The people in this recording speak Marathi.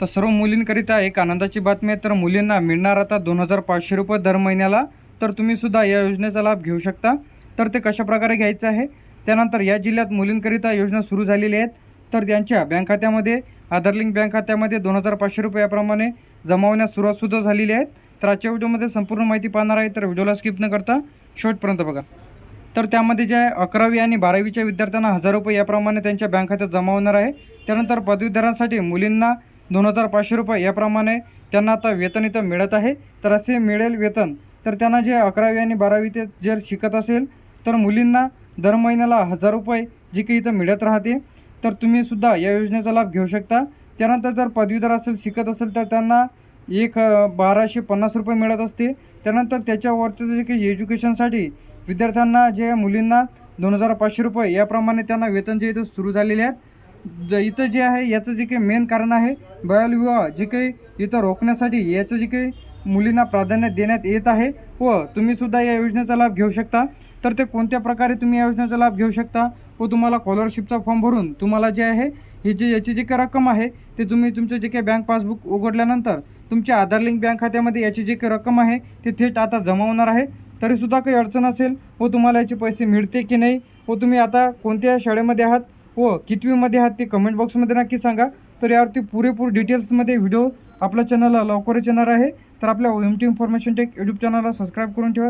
तर सर्व मुलींकरिता एक आनंदाची बातमी आहे. तर मुलींना मिळणार आता दोन हजार पाचशे रुपये दर महिन्याला. तर तुम्ही सुद्धा या योजनेचा लाभ घेऊ शकता. तर ते कशा प्रकारे घ्यायचं आहे? त्यानंतर या जिल्ह्यात मुलींकरिता योजना सुरू झालेली आहेत. तर त्यांच्या बँक खात्यामध्ये आधार लिंक बँक खात्यामध्ये दोन हजार पाचशे रुपये याप्रमाणे जमा होण्यास सुरुवातसुद्धा झालेली आहेत तर आजच्या व्हिडिओमध्ये संपूर्ण माहिती पाहणार आहे. तर व्हिडिओला स्किप न करता शेवटपर्यंत बघा. तर त्यामध्ये जे आहे अकरावी आणि बारावीच्या विद्यार्थ्यांना हजार रुपये याप्रमाणे त्यांच्या बँक खात्यात जमा होणार आहे. त्यानंतर पदवीधरांसाठी मुलींना दोन हजार पाचशे रुपये याप्रमाणे त्यांना आता वेतन इथं मिळत आहे. तर असे मिळेल वेतन तर त्यांना जे अकरावी आणि बारावी ते जर शिकत असेल तर मुलींना दर महिन्याला हजार रुपये जे काही इथं मिळत राहते. तर तुम्ही सुद्धा या योजनेचा लाभ घेऊ शकता. त्यानंतर जर पदवीधर असेल शिकत असेल तर त्यांना एक बाराशे पन्नास रुपये मिळत असते. त्यानंतर त्याच्यावरचं जे काही एज्युकेशनसाठी विद्यार्थ्यांना जे मुलींना दोन हजार पाचशे रुपये याप्रमाणे त्यांना वेतन जे इथं सुरू झालेले आहेत ज इथं जे आहे याचं जे काही मेन कारण आहे बालविवाह जे काही इथं रोखण्यासाठी याचं जे काही मुलींना प्राधान्य देण्यात येत आहे व तुम्हीसुद्धा या योजनेचा लाभ घेऊ शकता. तर ते कोणत्या प्रकारे तुम्ही या योजनेचा लाभ घेऊ शकता व तुम्हाला स्कॉलरशिपचा फॉर्म भरून तुम्हाला जे आहे ही जी याची जी काही रक्कम आहे ते तुम्ही तुमचं जे काही बँक पासबुक उघडल्यानंतर तुमच्या आधार लिंक बँक खात्यामध्ये याची जी काही रक्कम आहे ते थेट आता जमा होणार आहे. तरीसुद्धा काही अडचण असेल व तुम्हाला याचे पैसे मिळते की नाही व तुम्ही आता कोणत्या शाळेमध्ये आहात व कितवीमध्ये आहात ते कमेंट बॉक्समध्ये नक्की सांगा. तर यावरती पुरेपूर डिटेल्समध्ये व्हिडिओ आपल्या चॅनलला लवकरच येणार आहे. तर आपल्या M T information tech YouTube चॅनलला सबस्क्राईब करून ठेवा.